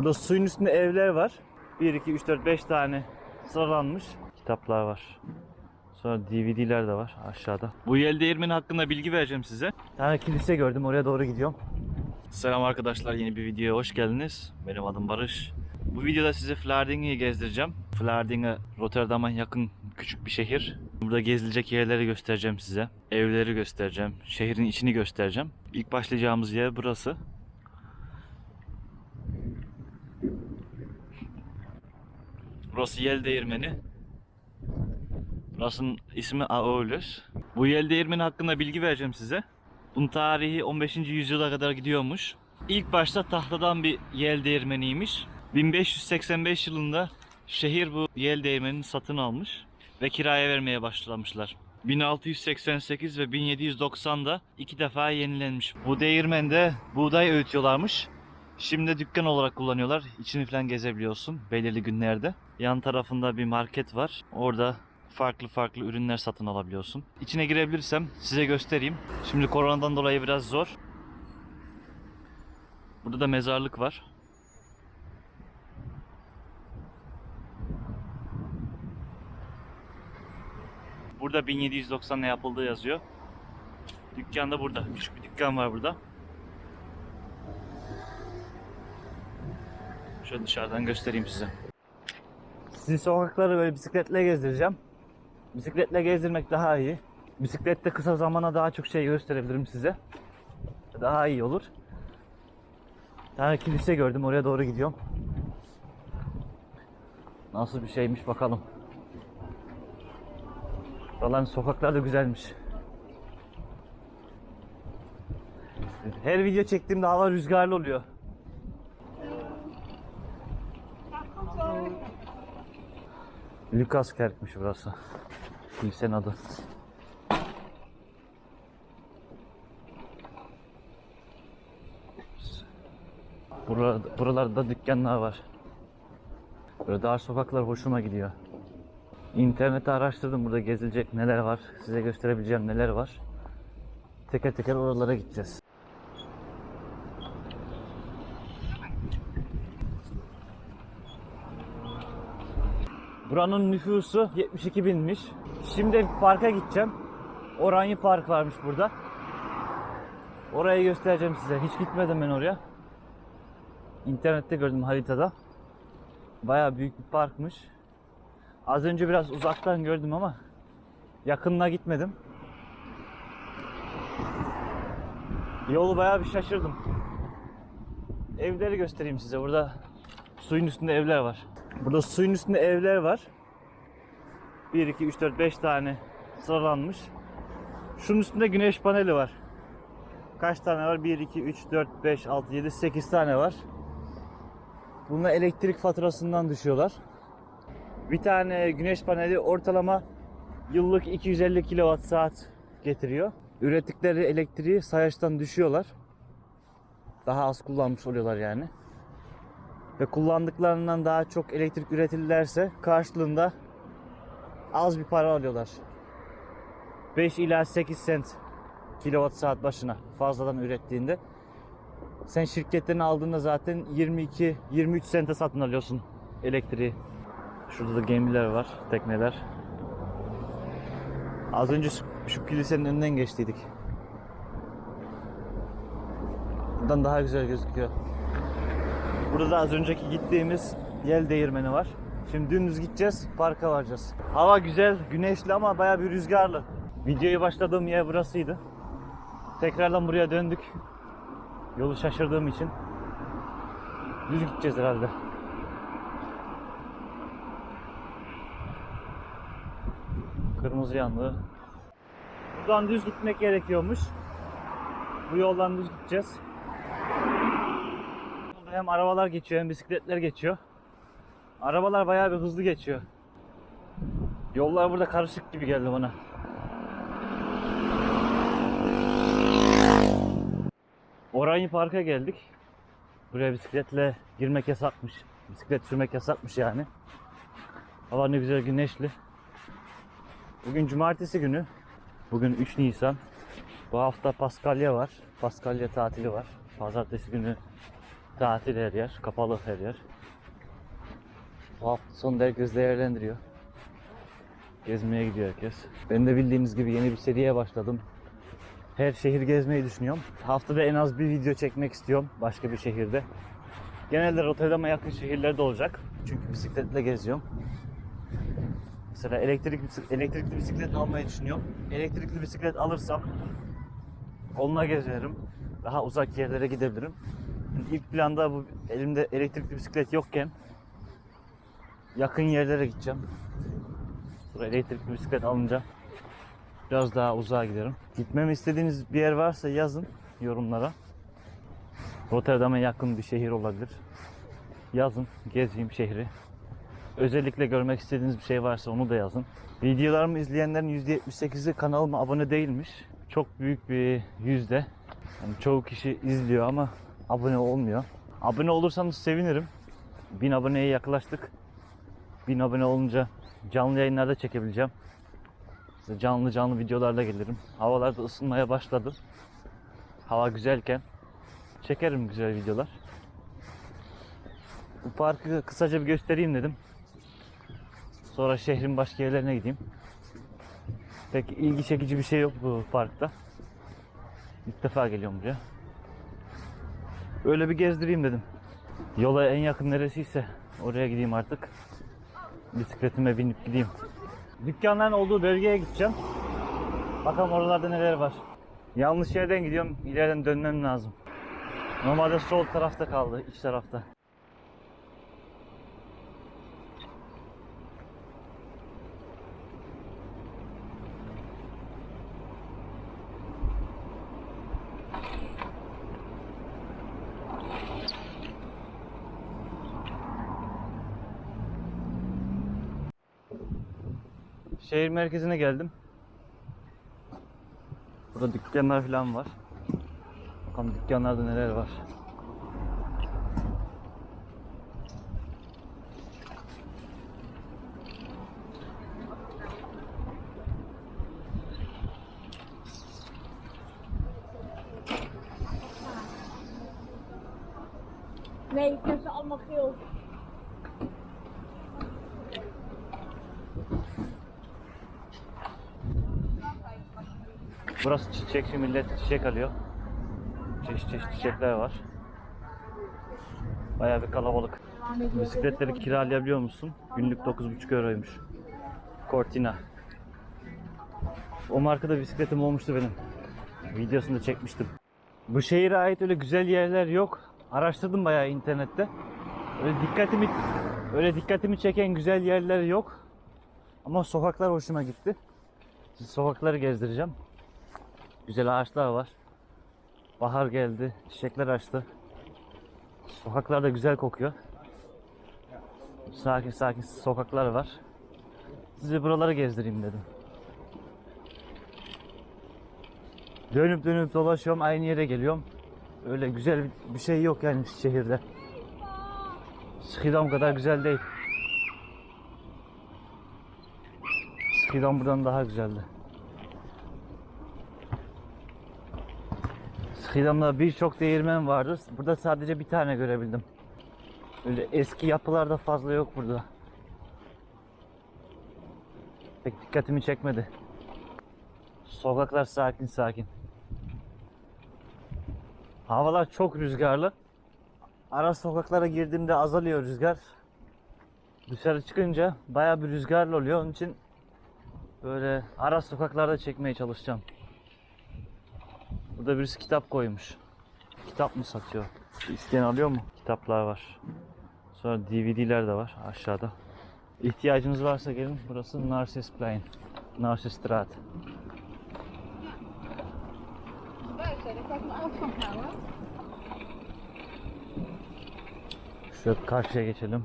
Burada suyun üstünde evler var. 1, 2, 3, 4, 5 tane sıralanmış. Kitaplar var. Sonra DVD'ler de var aşağıda. Bu yel değirmeni hakkında bilgi vereceğim size. Bir tane kilise gördüm oraya doğru gidiyorum. Selam arkadaşlar yeni bir videoya hoş geldiniz. Benim adım Barış. Bu videoda size Vlaardingen'i gezdireceğim. Vlaardingen Rotterdam'a yakın küçük bir şehir. Burada gezilecek yerleri göstereceğim size. Evleri göstereceğim. Şehrin içini göstereceğim. İlk başlayacağımız yer burası. Burası yel değirmeni. Burasının ismi Aulus. Bu yel değirmeni hakkında bilgi vereceğim size. Bunun tarihi 15. yüzyıla kadar gidiyormuş. İlk başta tahtadan bir yel değirmeniymiş. 1585 yılında şehir bu yel değirmenini satın almış ve kiraya vermeye başlamışlar. 1688 ve 1790'da iki defa yenilenmiş. Bu değirmende buğday öğütüyorlarmış. Şimdi dükkan olarak kullanıyorlar. İçini falan gezebiliyorsun belirli günlerde. Yan tarafında bir market var. Orada farklı farklı ürünler satın alabiliyorsun. İçine girebilirsem size göstereyim. Şimdi koronadan dolayı biraz zor. Burada da mezarlık var. Burada 1790'da yapıldığı yazıyor. Dükkan da burada. Küçük bir dükkan var burada. Şöyle dışarıdan göstereyim size. Sizi sokakları böyle bisikletle gezdireceğim. Bisikletle gezdirmek daha iyi. Bisiklette kısa zamana daha çok şey gösterebilirim size. Daha iyi olur. Bir kilise gördüm oraya doğru gidiyorum. Nasıl bir şeymiş bakalım. Buraların sokaklar da güzelmiş. Her video çektiğimde hava rüzgarlı oluyor. Lucas Kerk'miş burası. Kilisenin adı. Burada, buralarda dükkanlar var. Böyle dar sokaklar hoşuma gidiyor. İnternette araştırdım burada gezilecek neler var, size gösterebileceğim neler var. Teker teker oralara gideceğiz. Buranın nüfusu 72 binmiş. Şimdi parka gideceğim. Oranye Park varmış burada. Orayı göstereceğim size. Hiç gitmedim ben oraya. İnternette gördüm haritada. Baya büyük bir parkmış. Az önce biraz uzaktan gördüm ama yakınına gitmedim. Yolu bayağı bir şaşırdım. Evleri göstereyim size. Burada suyun üstünde evler var. Burada suyun üstünde evler var. 1, 2, 3, 4, 5 tane sıralanmış. Şunun üstünde güneş paneli var. Kaç tane var? 1, 2, 3, 4, 5, 6, 7, 8 tane var. Bunlar elektrik faturasından düşüyorlar. Bir tane güneş paneli ortalama yıllık 250 kilowatt saat getiriyor. Ürettikleri elektriği sayaçtan düşüyorlar. Daha az kullanmış oluyorlar yani. Ve kullandıklarından daha çok elektrik üretilirlerse karşılığında az bir para alıyorlar. 5 ila 8 sent kilowatt saat başına fazladan ürettiğinde. Sen şirketlerin aldığında zaten 22 23 sente satın alıyorsun elektriği. Şurada da gemiler var, tekneler. Az önce şu, şu kilisenin önünden geçtiydik. Buradan daha güzel gözüküyor. Burada da az önceki gittiğimiz yel değirmeni var. Şimdi dümdüz gideceğiz, parka varacağız. Hava güzel, güneşli ama bayağı bir rüzgarlı. Videoyu başladığım yer burasıydı. Tekrardan buraya döndük. Yolu şaşırdığım için. Düz gideceğiz herhalde. Kırmızı yandı. Buradan düz gitmek gerekiyormuş. Bu yoldan düz gideceğiz. Hem arabalar geçiyor hem bisikletler geçiyor. Arabalar bayağı bir hızlı geçiyor. Yollar burada karışık gibi geldi bana. Oranye Park'a geldik. Buraya bisikletle girmek yasakmış. Bisiklet sürmek yasakmış yani. Hava ne güzel güneşli. Bugün cumartesi günü. Bugün 3 Nisan. Bu hafta Paskalya var. Paskalya tatili var. Pazartesi günü Tatil her yer, kapalı her yer. Bu hafta sonu herkes değerlendiriyor. Gezmeye gidiyor herkes. Ben de bildiğiniz gibi yeni bir seriye başladım. Her şehir gezmeyi düşünüyorum. Haftada en az bir video çekmek istiyorum başka bir şehirde. Genelde Rotterdam'a yakın şehirlerde olacak. Çünkü bisikletle geziyorum. Mesela elektrik bisik- elektrikli bisiklet almayı düşünüyorum. Elektrikli bisiklet alırsam onunla gezerim. Daha uzak yerlere gidebilirim. İlk planda bu elimde elektrikli bisiklet yokken yakın yerlere gideceğim. Sonra elektrikli bisiklet alınca biraz daha uzağa giderim. Gitmemi istediğiniz bir yer varsa yazın yorumlara. Rotterdam'a yakın bir şehir olabilir. Yazın, gezeyim şehri. Özellikle görmek istediğiniz bir şey varsa onu da yazın. Videolarımı izleyenlerin %78'i kanalıma abone değilmiş. Çok büyük bir yüzde. Yani çoğu kişi izliyor ama abone olmuyor. Abone olursanız sevinirim. 1000 aboneye yaklaştık. 1000 abone olunca canlı yayınlarda çekebileceğim. Size canlı canlı videolarla gelirim. Havalar da ısınmaya başladı. Hava güzelken çekerim güzel videolar. Bu parkı kısaca bir göstereyim dedim. Sonra şehrin başka yerlerine gideyim. Pek ilgi çekici bir şey yok bu parkta. İlk defa geliyorum buraya. Öyle bir gezdireyim dedim. Yola en yakın neresiyse oraya gideyim artık. Bisikletime binip gideyim. Dükkanların olduğu bölgeye gideceğim. Bakalım oralarda neler var. Yanlış yerden gidiyorum. İleriden dönmem lazım. Normalde sol tarafta kaldı, iç tarafta. Şehir merkezine geldim. Burada dükkanlar falan var. Bakalım dükkanlarda neler var. Nee, ik heb ze allemaal geel. Burası çiçekçi millet çiçek alıyor. Çeşit çeşit çiçekler var. Bayağı bir kalabalık. Bisikletleri kiralayabiliyor musun? Günlük 9,5 euroymuş. Cortina. O markada bisikletim olmuştu benim. Videosunu da çekmiştim. Bu şehire ait öyle güzel yerler yok. Araştırdım bayağı internette. Öyle dikkatimi öyle dikkatimi çeken güzel yerler yok. Ama sokaklar hoşuma gitti. Sokakları gezdireceğim. Güzel ağaçlar var. Bahar geldi. Çiçekler açtı. Sokaklar da güzel kokuyor. Sakin sakin sokaklar var. Size buraları gezdireyim dedim. Dönüp dönüp dolaşıyorum aynı yere geliyorum. Öyle güzel bir şey yok yani şehirde. Skidam kadar güzel değil. Skidam buradan daha güzeldi. Skidam'da birçok değirmen vardı. Burada sadece bir tane görebildim. Öyle eski yapılar da fazla yok burada. Pek dikkatimi çekmedi. Sokaklar sakin sakin. Havalar çok rüzgarlı. Ara sokaklara girdiğimde azalıyor rüzgar. Dışarı çıkınca baya bir rüzgarlı oluyor. Onun için böyle ara sokaklarda çekmeye çalışacağım. Burada birisi kitap koymuş. Kitap mı satıyor? İsteyen alıyor mu? Kitaplar var. Sonra DVD'ler de var aşağıda. İhtiyacınız varsa gelin. Burası mijn auto van houden. Şöyle karşıya geçelim.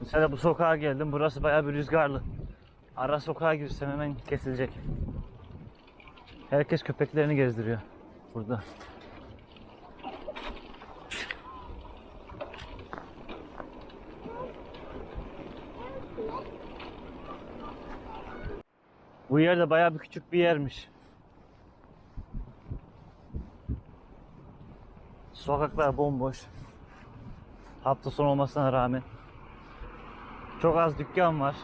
Mesela bu sokağa geldim. Burası bayağı bir rüzgarlı. Ara sokağa girsem hemen kesilecek. Herkes köpeklerini gezdiriyor burada. Bu yerde bayağı bir küçük bir yermiş. Sokaklar bomboş. Hafta sonu olmasına rağmen. Çok az dükkan var.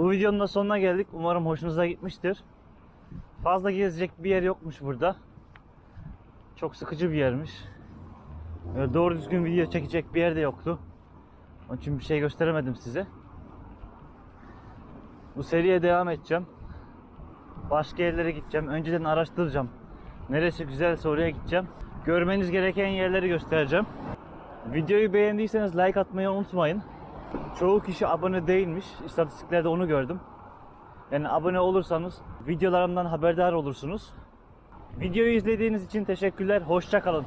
Bu videonun da sonuna geldik. Umarım hoşunuza gitmiştir. Fazla gezecek bir yer yokmuş burada. Çok sıkıcı bir yermiş. Doğru düzgün video çekecek bir yer de yoktu. Onun için bir şey gösteremedim size. Bu seriye devam edeceğim. Başka yerlere gideceğim. Önceden araştıracağım. Neresi güzelse oraya gideceğim. Görmeniz gereken yerleri göstereceğim. Videoyu beğendiyseniz like atmayı unutmayın. Çoğu kişi abone değilmiş. İstatistiklerde onu gördüm. Yani abone olursanız videolarımdan haberdar olursunuz. Videoyu izlediğiniz için teşekkürler. Hoşça kalın.